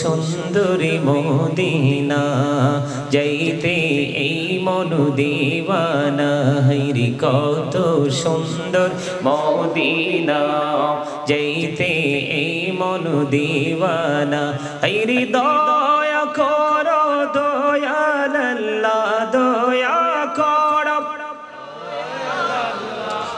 সুন্দরী মোদিনা, যাইতে এই মনু দিওয়ানা, হাইরি কত সুন্দর মোদিনা, যাইতে এই মনু দিওয়ানা, হাইরি দয়া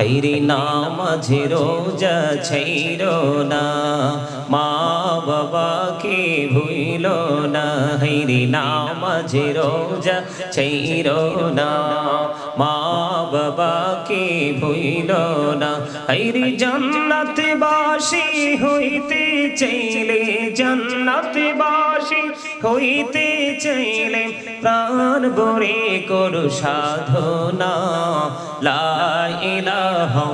হেরি নামাঝে রোজা ছাইর না। মা বাবাকে ভুইল না। হেরি নামাঝে রোজা ছাইর না। মা বাবাকে ভুইল না। হেরি জান্নাত বাসি হইতে চাইলে জান্নাত বাসি হইতে চাইলে প্রাণ বরে করু সাধনা। লা ইলাহা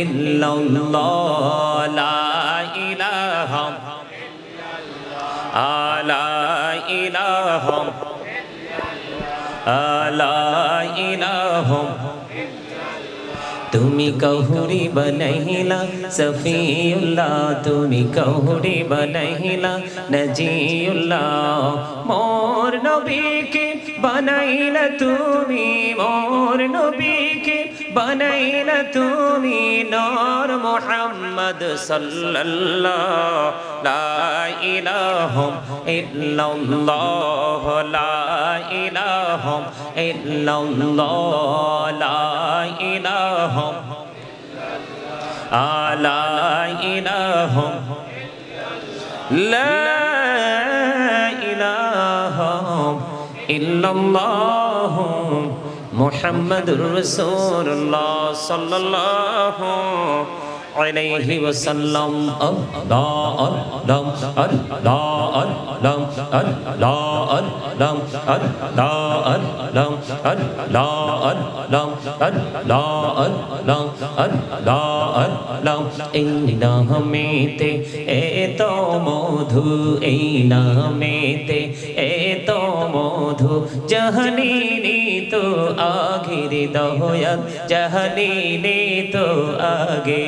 ইল্লাল্লাহ, লা ইলাহা আলা ইলাহা আলা ইলাহা তুমি কহুরি বনহিলা সফিউল্লাহ তুমি কহুরি বনহিলা নজিউল্লাহ মোর নবীকে বনাইলা তুমি মোর নবীকে বানাইলা তুমি নর মোহাম্মদ সাল্লাল্লাহ লা ইলাহা ইল্লাল্লাহ, লা ইলাহা ইল্লাল্লাহ, লা ইলাহা আলা ইলাহা লা ইলাহা ইল্লাল্লাহ। মুহাম্মাদুর রাসূলুল্লাহ সাল্লাল্লাহু আলাইহি ওয়াসাল্লাম। আল্লাহ আল্লাহ আল্লাহ আল্লাহ আল্লাহ আল্লাহ আল্লাহ আল্লাহ আল্লাহ আল্লাহ আল্লাহ আল্লাহ আল্লাহ আল্লাহ এই নামেতে এত মধু, এই নামেতে এত মধু জাহানিনি তো আগের দয়াল জাহানিনি তো আগে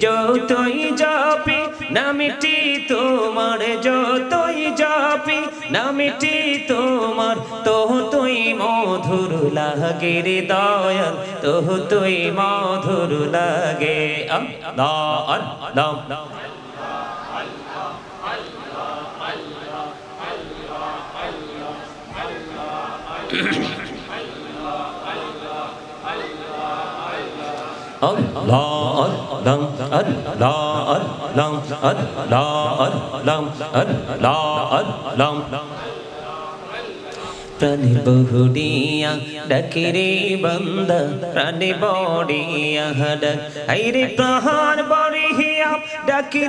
যতই যাপি নামটি তোমার, যতই যাপি নামটি তোমার তো তুই মধুর লাগে রে দয়াল তো তুই মধুর লাগে। আল্লাহ আল্লাহ Allah प्रणि बहुड़िया डकी बंद प्रणि बॉडिया हरि प्रहार बड़ी डकी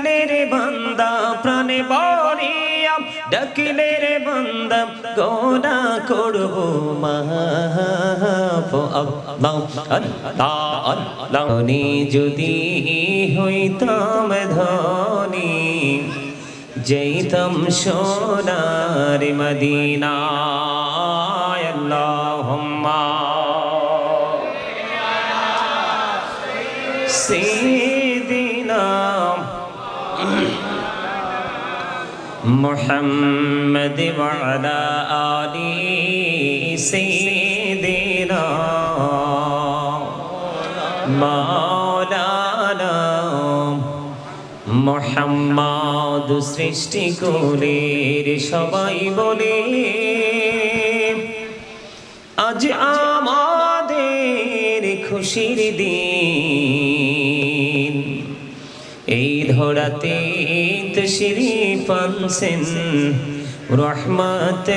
बंद प्रणि बॉडिया ডাকিলে রে বন্দা গোনা করব ধনী যদি হইতাম ধনি যেতাম সোনার মদিনা আল্লাহ محمد وعلى آل سيدنا مولانا মোহাম্মদ সৃষ্টি কুলের সবাই বলে আজ আমাদের খুশির দিন الهرتي تشريفا سن رحمة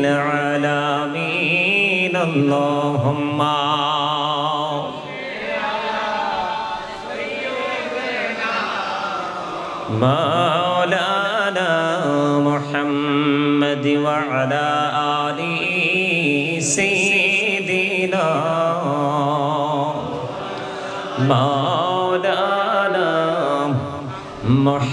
للعالمين. اللهم مولانا محمد وعلى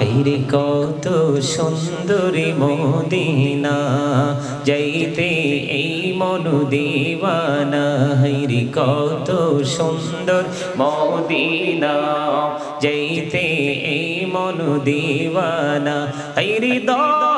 রে কত সুন্দরী মদিনা, যাইতে এই মনু দেওয়ানা। হের কত সুন্দর মদিনা, যাইতে এই মনু দেওয়ানা। হের দয়া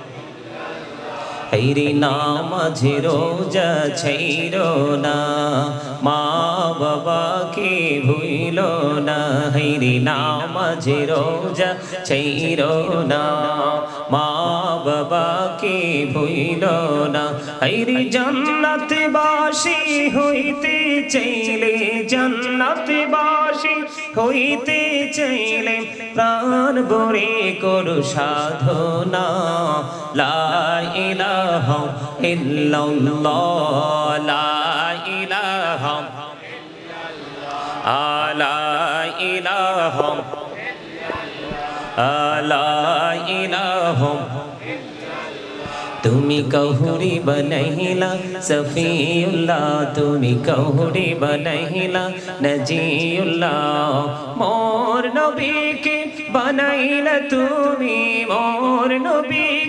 হেরি নামাঝে রোজা ছাইরো না, মা বাবাকে ভুইল না হেরি নামাঝে রোজা ছাইরো না, মা বাবাকে ভুইল না হেরি জান্নাত বাসি হইতে চাইলে জান্নাত বাসি হইতে চাইলে প্রাণ বরে করু সাধনা। লা ইলাহা ইল্লাল্লাহ, লা ইলাহা আলা আলা ইলাহা তুমি কহুরি বনহিলা সফিউল্লাহ তুমি কহুরি বনহিলা নজিউল্লাহ মোর নবীকে বানাইলা তুমি মোর নবীকে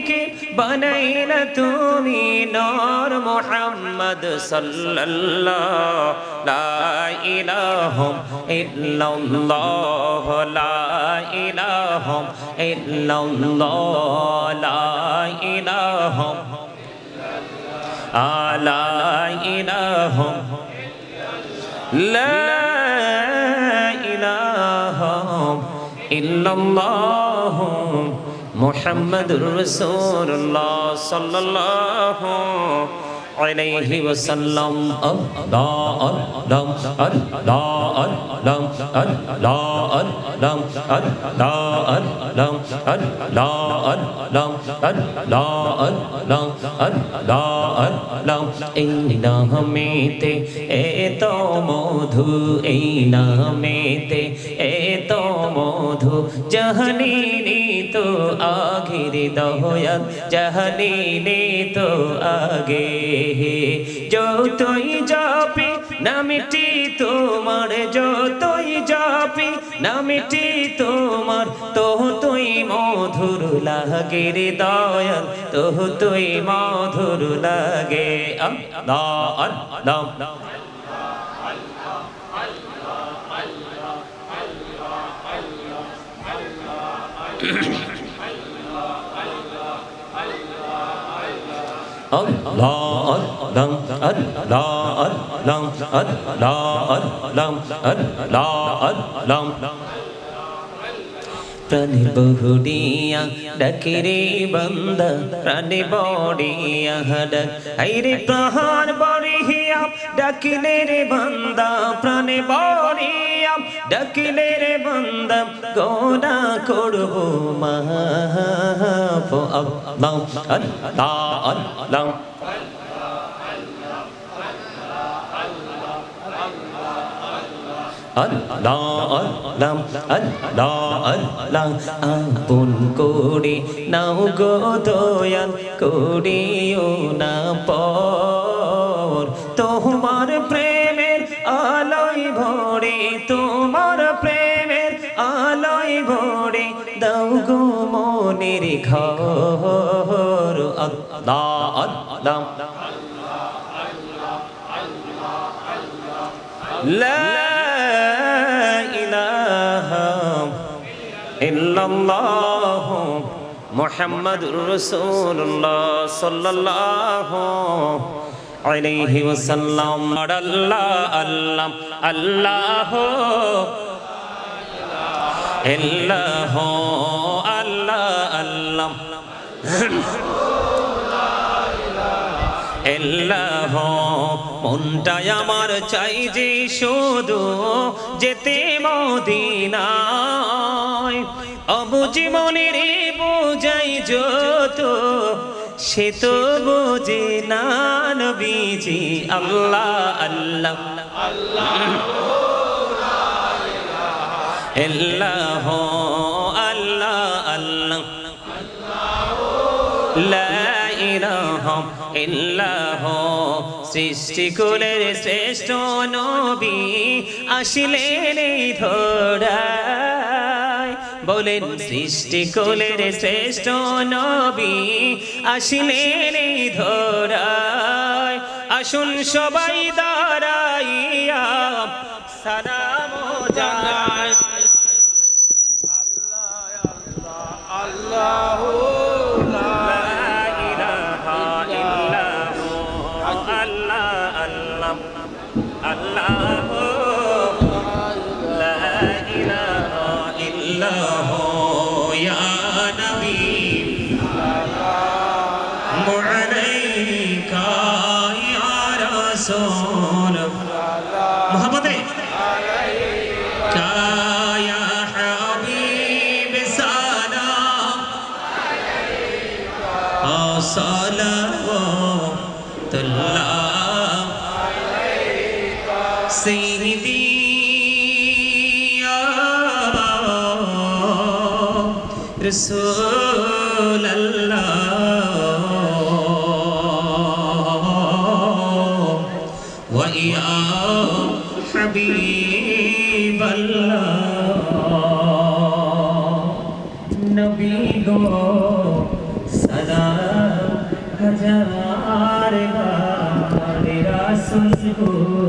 বানাইলা তুমি নর মোহাম্মদ সাল্লাল্লাহ, লা ইলাহা ইল্লাল্লাহ, লা ইলাহা ইল্লাল্লাহ, লা ইলাহা আলা ইলাহা লা ইলাহা ইল্লাল্লাহ মোহাম্মদুর রাসূলুল্লাহ সাল্লাল্লাহু আলাইহি ওয়াসাল্লাম। আল্লাহ আল্লাহ আল্লাহ আল্লাহ আল্লাহ আল্লাহ আল্লাহ আল্লাহ আল্লাহ আল্লাহ আল্লাহ আল্লাহ আল্লাহ আল্লাহ এই নামেতে এত মধু, এই নামেতে এত মধু জাহানিনি তো আগের দয়াত জাহানিনি তো আগে যতই যাপি নামিটি তোমার, যতই যাপি নামিটি তোমার তো তুই মধুর লাগে রে দয়াল তো তুই মধুর লাগে। আল্লাহ। প্রাণে বহুড়িয়া ডাকে রে বন্দা প্রাণে বড়িয়া ডাক আইরে প্রাণ বড়িয়া ডাকিলে রে বন্দা প্রাণে বড়িয়া ডাকিলে রে বন্দা, গোনা করব মাফ আল্লাহ আল্লাহ আল্লাহ। আপন করে নাও গো দয়াল, করিও না পর। তোমার গো মনের ঘর আল্লাহ আল্লাহ لا إله إلا الله محمد رسول الله صلى الله عليه وسلم الله الله الله الله الله বললাম মনটাই আমার চাই যে শুধু যেতে মদিনায়। অবুজি মনের বোঝাই যত, সে তো বুঝে না বিজি আল্লাহ আল্লাহ আল্লাহ। এল্লাহ লা ইলাহা ইল্লাহ। সৃষ্টি কুলের শ্রেষ্ঠ নবী আসিলেন এই ধরায় বলেন সৃষ্টি কুলের শ্রেষ্ঠ নবী আসিলেন এই ধরায় আসুন সবাই দাঁড়াইয়া সালাম জানাই لا رسول الله ويا حبيب الله নবী গো সদা হাজার বার রাসূল গো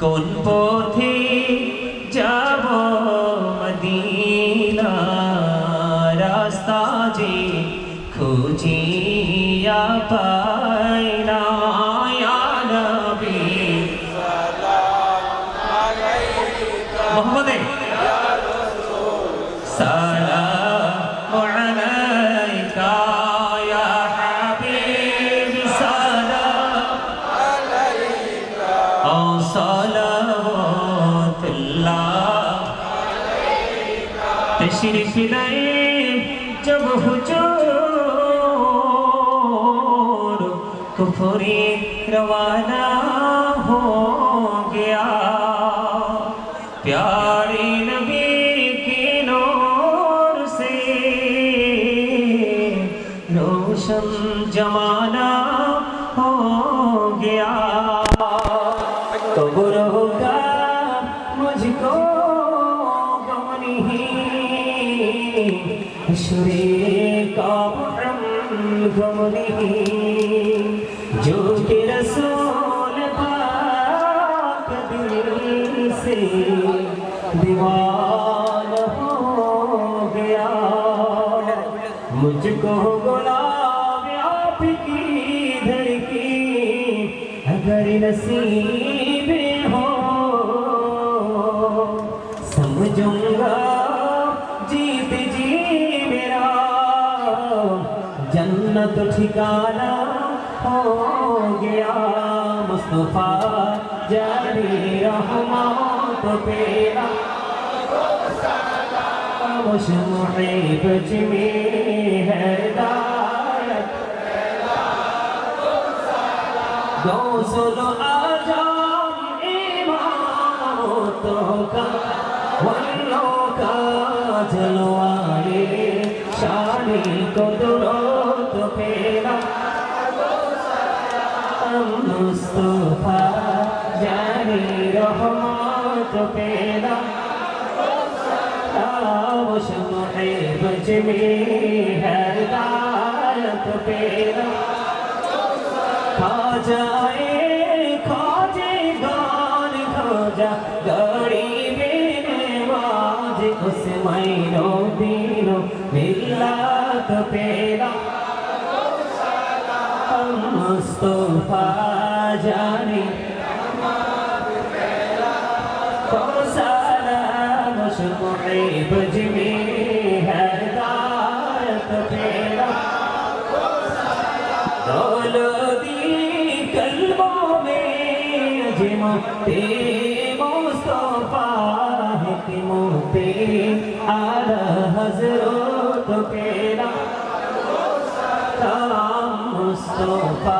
কোন পথে যাব মদিনা? রাস্তা যে খুঁজিয়া পায় না। रोशन जमाना हो गया कब्र होगा मुझको गम नहीं हशरे का मुहर्रम गम नहीं जन्नत ठिकाना हो गया मुस्तफ़ा जानी रहमा तो पेरा मुशमुहिब में है दारत दो सुनो आजा इमामतों का वल्लों का जलवाले शानी को दुरो মেরা মুস্তফা জানি রহমত পেরা شم ہے بج میں ہر دارت پیرا کھا جائے کھاجے گان کھوجا گڑی میں واج اس مہینوں دینوں ملت মুস্তফা জানি সালাম শুনে বুঝবি হরদারত ফেরা। দৌলদি কলমো মে যে মুক্তি মুস্তফা কি মুক্তি আর হজরত ফেরা মুস্তফা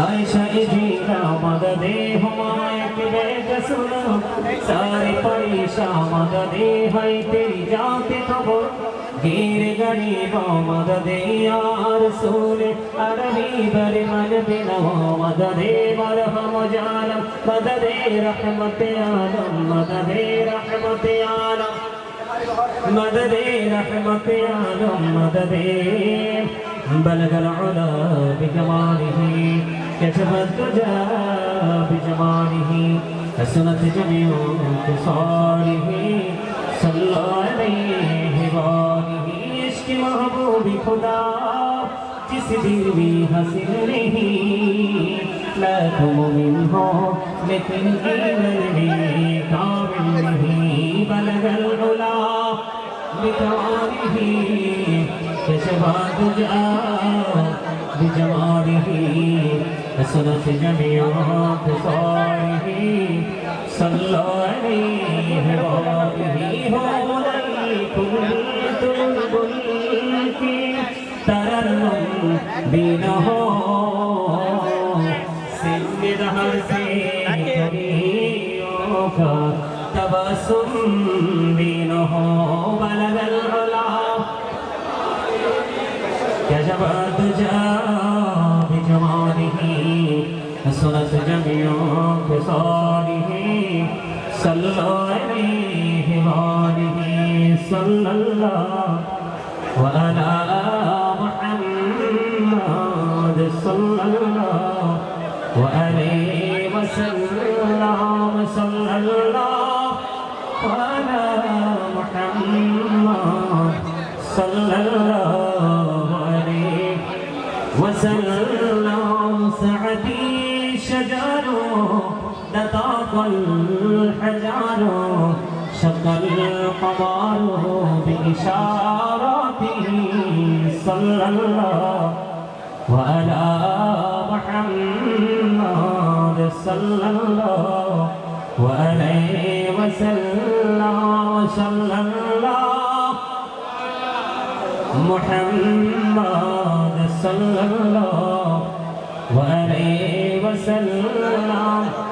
आयशा जीना मददे हमारे सुनो सारे परेशा मददे है तेरी जाते खबर गिर गरीबा मददे यार सूने अरबी बर मन बिना मददे मरहम जानम मददे रहमत आलम मददे रहमत आलम मददे रहमत आलम मददे بلغ العلا بجماله كشف الدجى بجماله حسنت جميع انتصاره صلى عليه وآله عشق محبوب خدا جس دل میں حسن نہیں لاکھوں مومن ہو لیکن ایمن میں کامل نہیں بلغ العلا بجماله يتبعد جاء بجماله حسنت جميع بصاره صلى عليه وآله هو الكل البلد ترنم بينه سند دهر سے کریوں کا تبسم بینہ بلد العلا عجبا تجا بجماله حسنت جميع خصاله صلى عليه وآله. صلى الله وعلى محمد. صلى الله وعليه وسلم. صلى الله وعلى محمد. صلى الله نطاق الحجر شق القمر بإشاراته صلى الله وعلى محمد صلى الله وعليه وسلم صلى الله محمد صلى الله وعليه وسلم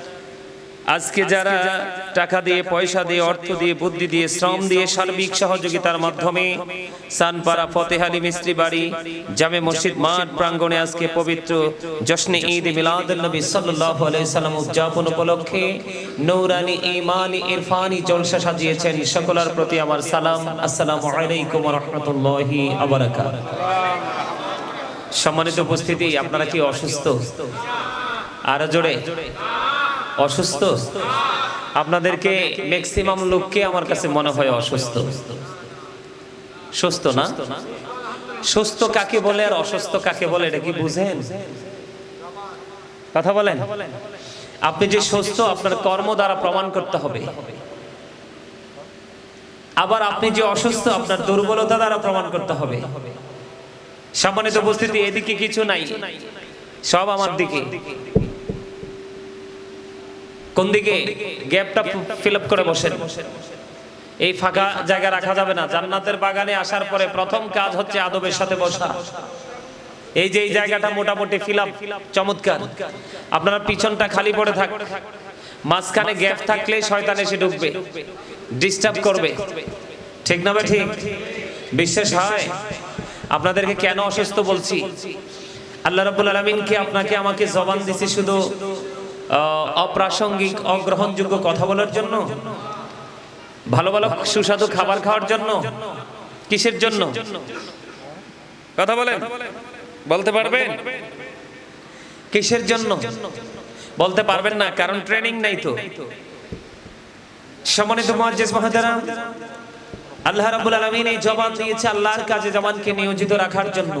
আজকে যারা টাকা দিয়ে, পয়সা দিয়ে, অর্থ দিয়ে, বুদ্ধি দিয়ে, শ্রম দিয়ে সার্বিক সহযোগিতার মাধ্যমে সানপাড়া ফতেহালি মিস্ত্রি বাড়ি, জামে মসজিদ মাঠ প্রাঙ্গণে আজকে পবিত্র জশ্নে ঈদ মিলাদুল নবী সাল্লাল্লাহু আলাইহি সাল্লাম উদযাপন উপলক্ষে নৌরানি ইমানি ইরফানি জলসা সাজিয়েছেন। সকলের প্রতি আমার সালাম। আসসালামু আলাইকুম ওয়া রাহমাতুল্লাহি ওয়া বারাকাতুহু। সম্মানিত উপস্থিতি, আপনারা কি অসুস্থ? আরও জোরে। অসুস্থ? আপনাদেরকে ম্যাক্সিমাম লোককে আমার কাছে মনে হয় অসুস্থ। সুস্থ না? সুস্থ কাকে বলে আর অসুস্থ কাকে বলে, এটা কি বুঝেন? কথা বলেন। আপনি যে সুস্থ, আপনার কর্ম দ্বারা প্রমাণ করতে হবে। আবার আপনি যে অসুস্থ, আপনার দুর্বলতা দ্বারা প্রমাণ করতে হবে। সম্মানিত উপস্থিতি, এদিকে কিছু নাই। সব আমার দিকে। কোন দিকে গ্যাপটা ফিল আপ করে বসেন। এই ফাঁকা জায়গা রাখা যাবে না। জান্নাতের বাগানে আসার পরে প্রথম কাজ হচ্ছে আদবের সাথে বসা। এই যে এই জায়গাটা মোটামুটি ফিল আপ চমৎকার। আপনারা পিছনটা খালি পড়ে থাক। মাঝখানে গ্যাপ থাকলে শয়তান এসে ঢুকবে। ডিস্টার্ব করবে। ঠিক না ঠিক। বিশ্বাস হয়? আপনাদেরকে কেন অসুস্থ বলছি? আল্লাহ রাব্বুল আলামিনকে আপনাকে আমাকে জবান দিছি শুধু অপ্রাসঙ্গিক, অগ্রহণযোগ্য কথা বলার জন্য, ভালো ভালো, সুস্বাদু খাবার খাওয়ার জন্য, কিসের জন্য? কথা বলেন। বলতে পারবেন? কিসের জন্য? বলতে পারবেন না, কারণ ট্রেনিং নাই তো। সম্মানিত মুআজ্জিজ মহোদরা আল্লাহ রাব্বুল আলামিন এই জবান দিয়েছে আল্লাহর কাজে জবানকে নিয়োজিত রাখার জন্য।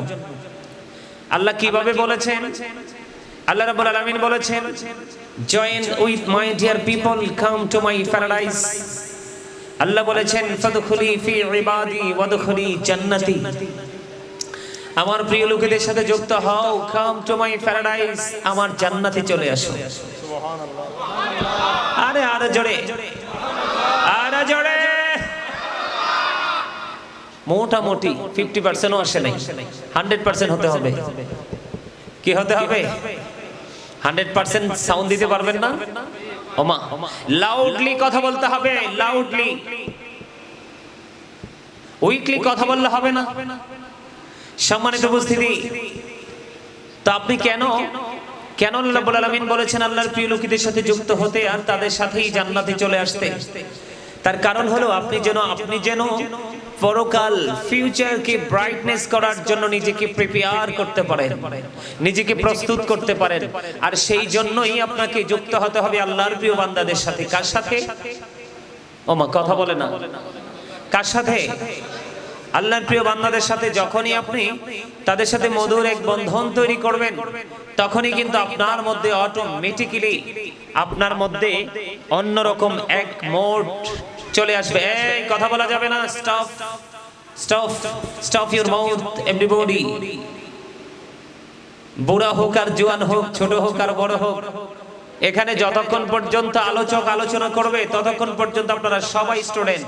আল্লাহ কীভাবে বলেছেন? আল্লাহ রাব্বুল আলামিন বলেছেন join with my dear people come to my paradise আল্লাহ বলেছেন, ফাদখুলি ফি ইবাদি ওয়াদখুলি জান্নাতি. আমার প্রিয় লোকেদের সাথে যুক্ত হও কাম টু মাই প্যারাডাইস আমার জান্নাতে চলে আসো। আরে আরে জোরে। আরে জোরে। মোটামুটি ফিফটি পার্সেন্টও আসে নাই। হান্ড্রেড পার্সেন্ট হতে হবে। কি হতে হবে? হান্ড্রেড পার্সেন্ট সাউন্ড দিতে পারবেন না? ওমা লাউডলি কথা বলতে হবে লাউডলি উইকলি কথা বললে হবে না। সম্মানিত উপস্থিতি, তো আপনি কেন? কেন আল্লাহ আলামিন বলেছেন আল্লাহর প্রিয় লোকদের সাথে যুক্ত হতে আর তাদের সাথেই জান্নাতে চলে আসতে? তার কারণ হলো আপনি যেন আপনি যেন পরকাল ফিউচারকে ব্রাইটনেস করার জন্য নিজেকে প্রিপেয়ার করতে পারেন। নিজেকে প্রস্তুত করতে পারেন। আর সেই জন্যই আপনাকে যুক্ত হতে হবে আল্লাহর প্রিয় বান্দাদের সাথে। কার সাথে? ওমা, কথা বলে না। কার সাথে? আল্লাহর প্রিয় বান্দাদের সাথে যখনই আপনি তাদের সাথে মধুর এক বন্ধন তৈরি করবেন, তখনই কিন্তু আপনার মধ্যে অটোমেটিক্যালি আপনার মধ্যে অন্যরকম এক মোড চলে আসবে। এই কথা বলা যাবে না। Stop stop stop your mouth everybody বুড়া হোক আর জোয়ান হোক ছোট হোক আর বড় হোক এখানে যতক্ষণ পর্যন্ত আলোচক আলোচনা করবে ততক্ষণ পর্যন্ত আপনারা সবাই স্টুডেন্ট